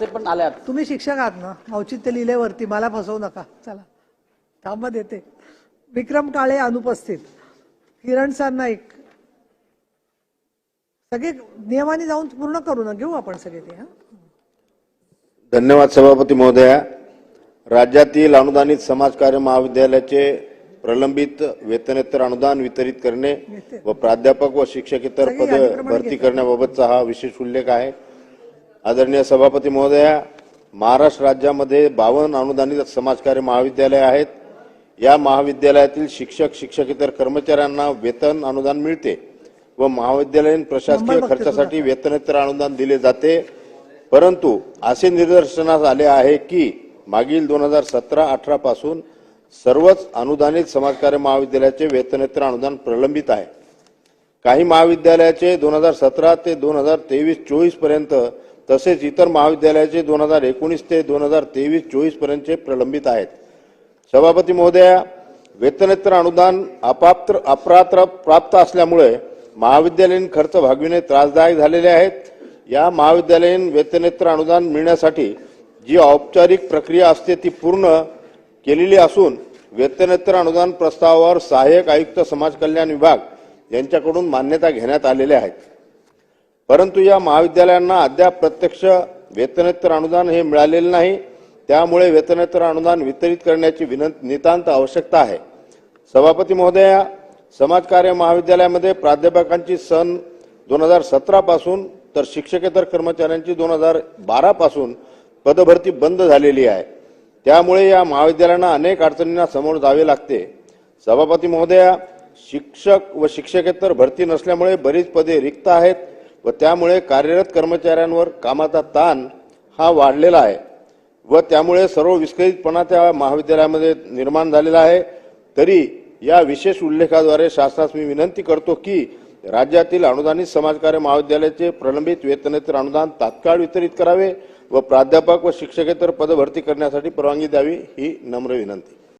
ते पण आल्यात. तुम्ही शिक्षक आहात ना? औचित्य लिहिल्यावरती मला फसवू नका. चला. थांबा देते. विक्रम काळे अनुपस्थित. किरण सर नाईक. सगळे नियमाने जाऊन पूर्ण करू ना? घेऊ आपण सगळे ते हा? धन्यवाद सभापती महोदया. राज्यातील अनुदानित समाजकार्य महाविद्यालयाचे प्रलंबित वेतनेतर अनुदान वितरित करणे व प्राध्यापक व शिक्षकेतर पद भरती. करण्याबाबतचा हा विशेष उल्लेख आहे. आदरणीय सभापती महोदया महाराष्ट्र राज्यामध्ये बावन्न अनुदानित समाजकार्य महाविद्यालय आहेत. या महाविद्यालयातील शिक्षक शिक्षकेतर कर्मचाऱ्यांना वेतन अनुदान मिळते व महाविद्यालयीन प्रशासकीय खर्चासाठी वेतनेतर अनुदान दिले जाते. परंतु असे निदर्शनास आले आहे की मागील दोन हजार सतरा अठरा पासून सर्वच अनुदानित समाजकार्य महाविद्यालयाचे वेतनेतर अनुदान प्रलंबित आहे. काही महाविद्यालयाचे दोन हजार सतरा ते दोन हजार तेवीस चोवीसपर्यंत तसेच इतर महाविद्यालयाचे दोन हजार एकोणीस ते दोन हजार तेवीस चोवीस पर्यंतचे प्रलंबित आहेत. सभापती महोदया वेतनेतर अनुदान अपात्र अप्रात्र प्राप्त असल्यामुळे महाविद्यालयीन खर्च भागविणे त्रासदायक झालेले आहेत. या महाविद्यालयीन वेतनेतर अनुदान मिळण्यासाठी जी औपचारिक प्रक्रिया असते ती पूर्ण केलेली असून वेतनेतर अनुदान प्रस्तावावर सहाय्यक आयुक्त समाज कल्याण विभाग यांच्याकडून मान्यता घेण्यात आलेल्या आहेत. परंतु या महाविद्यालयांना अद्याप प्रत्यक्ष वेतनेतर अनुदान हे मिळालेले नाही. त्यामुळे वेतनेतर अनुदान वितरित करण्याची विनंत नितांत आवश्यकता आहे. सभापती महोदया समाजकार्य महाविद्यालयामध्ये प्राध्यापकांची सन दोन हजार सतरापासून तर शिक्षकेतर कर्मचाऱ्यांची दोन हजार बारापासून पदभरती बंद झालेली आहे. त्यामुळे या महाविद्यालयांना अनेक अडचणींना समोर जावे लागते. सभापती महोदया शिक्षक व शिक्षकेतर भरती नसल्यामुळे बरीच पदे रिक्त आहेत. व त्यामुळे कार्यरत कर्मचाऱ्यांवर कामाचा ताण हा वाढलेला आहे. व त्यामुळे सर्व विस्कळीतपणा त्या महाविद्यालयामध्ये निर्माण झालेला आहे. तरी या विशेष उल्लेखाद्वारे शासनास मी विनंती करतो की राज्यातील अनुदानित समाजकार्य महाविद्यालयाचे प्रलंबित वेतनेतर अनुदान तात्काळ वितरित करावे व प्राध्यापक व शिक्षकेतर पदभरती करण्यासाठी परवानगी द्यावी ही नम्र विनंती.